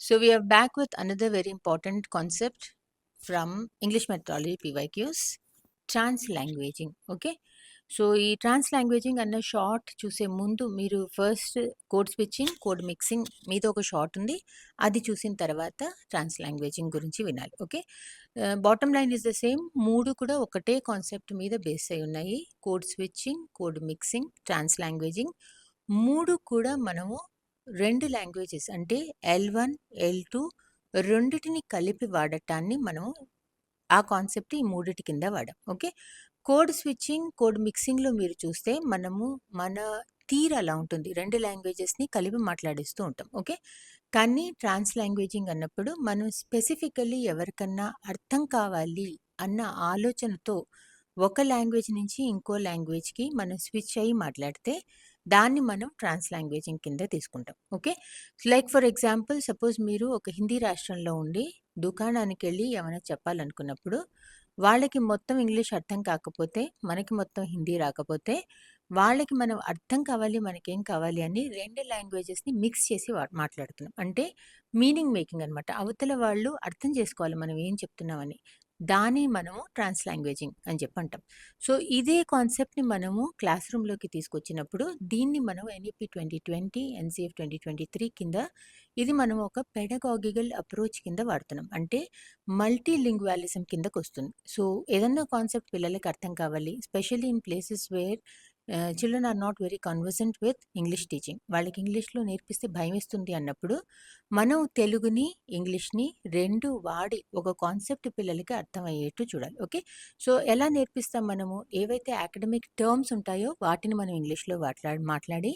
So we are back with another very important concept from English Methodology PYQs, translanguaging. Okay so ఈ translanguaging అన్న short చూసే ముందు మీరు first code switching code mixing మీద ఒక short ఉంది. అది చూసిన తర్వాత ట్రాన్స్ లాంగ్వేజింగ్ గురించి వినాలి okay bottom line is the same మూడు కూడా ఒకటే కాన్సెప్ట్ మీద బేస్ అయి ఉన్నాయి. Code switching code mixing translanguaging మూడు కూడా మనము రెండు లాంగ్వేజెస్ అంటే ఎల్ వన్ ఎల్ టూ రెండిటిని కలిపి వాడటాన్ని మనము ఆ కాన్సెప్ట్ ఈ మూడిటి కింద వాడాం. ఓకే? కోడ్ స్విచ్చింగ్ కోడ్ మిక్సింగ్లో మీరు చూస్తే మనము మన తీరు అలా ఉంటుంది. రెండు లాంగ్వేజెస్ని కలిపి మాట్లాడిస్తూ ఉంటాం. ఓకే? కానీ ట్రాన్స్ లాంగ్వేజింగ్ అన్నప్పుడు మనం స్పెసిఫికల్లీ ఎవరికన్నా అర్థం కావాలి అన్న ఆలోచనతో ఒక లాంగ్వేజ్ నుంచి ఇంకో లాంగ్వేజ్కి మనం స్విచ్ అయ్యి మాట్లాడితే దాన్ని మనం ట్రాన్స్ లాంగ్వేజింగ్ కింద తీసుకుంటాం. Okay? Like for example suppose మీరు ఒక హిందీ రాష్ట్రంలో ఉండి దుకాణానికి వెళ్ళి ఏమైనా చెప్పాలనుకున్నప్పుడు వాళ్ళకి మొత్తం ఇంగ్లీష్ అర్థం కాకపోతే మనకి మొత్తం హిందీ రాకపోతే వాళ్ళకి మనం అర్థం కావాలి మనకేం కావాలి అని రెండు లాంగ్వేజెస్ని మిక్స్ చేసి మాట్లాడుతున్నాం. అంటే మీనింగ్ మేకింగ్ అనమాట అవతల వాళ్ళు అర్థం చేసుకోవాలి మనం ఏం చెప్తున్నామని. దాన్ని మనము ట్రాన్స్ లాంగ్వేజింగ్ అని చెప్పి అంటాం సో ఇదే కాన్సెప్ట్ని మనము క్లాస్ రూమ్లోకి తీసుకొచ్చినప్పుడు దీన్ని మనం NEP twenty twenty NCF twenty twenty three కింద ఇది మనం ఒక పెడగాగికల్ అప్రోచ్ కింద వాడుతున్నాం. అంటే మల్టీ లింగ్వాలిజం కిందకు వస్తుంది సో ఏదన్నా కాన్సెప్ట్ పిల్లలకి అర్థం కావాలి specially in places where children are not very conversant with English teaching వాళ్ళకి ఇంగ్లీష్లో నేర్పిస్తే భయంస్తుంది అన్నప్పుడు మనం తెలుగుని ఇంగ్లీష్ని రెండు వాడి ఒక కాన్సెప్ట్ పిల్లలకి అర్థమయ్యేట్టు చూడాలి. ఓకే? సో ఎలా నేర్పిస్తాం మనము? ఏవైతే అకాడమిక్ టర్మ్స్ ఉంటాయో వాటిని మనం ఇంగ్లీష్లో మాట్లాడి మాట్లాడి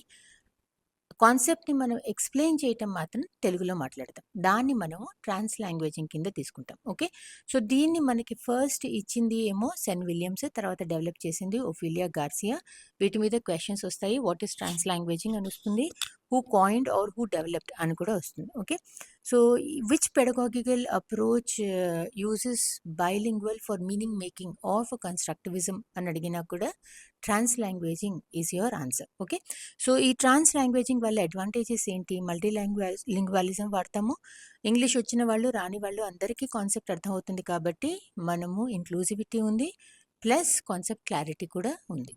కాన్సెప్ట్ని మనం ఎక్స్ప్లెయిన్ చేయటం మాత్రం తెలుగులో మాట్లాడతాం. దాన్ని మనము ట్రాన్స్ లాంగ్వేజింగ్ కింద తీసుకుంటాం. ఓకే? సో దీన్ని మనకి ఫస్ట్ ఇచ్చింది ఏమో సెన్ విలియమ్స్ తర్వాత డెవలప్ చేసింది ఒఫిలియా గార్సియా. వీటి మీద క్వశ్చన్స్ వస్తాయి. వాట్ ఈస్ ట్రాన్స్ లాంగ్వేజింగ్ అని వస్తుంది. Who coined or who developed అని కూడా వస్తుంది. Okay? So which pedagogical approach uses bilingual for meaning making or for constructivism అని అడిగినా కూడా translanguaging is your answer okay? So ఈ ట్రాన్స్ లాంగ్వేజింగ్ వల్ల అడ్వాంటేజెస్ ఏంటి? మల్టీ లాంగ్వేజ్ లింగ్వాలిజం వాడతాము. ఇంగ్లీష్ వచ్చిన వాళ్ళు రాని వాళ్ళు అందరికీ కాన్సెప్ట్ అర్థమవుతుంది కాబట్టి మనము ఇంక్లూజివిటీ ఉంది ప్లస్ కాన్సెప్ట్ క్లారిటీ కూడా ఉంది.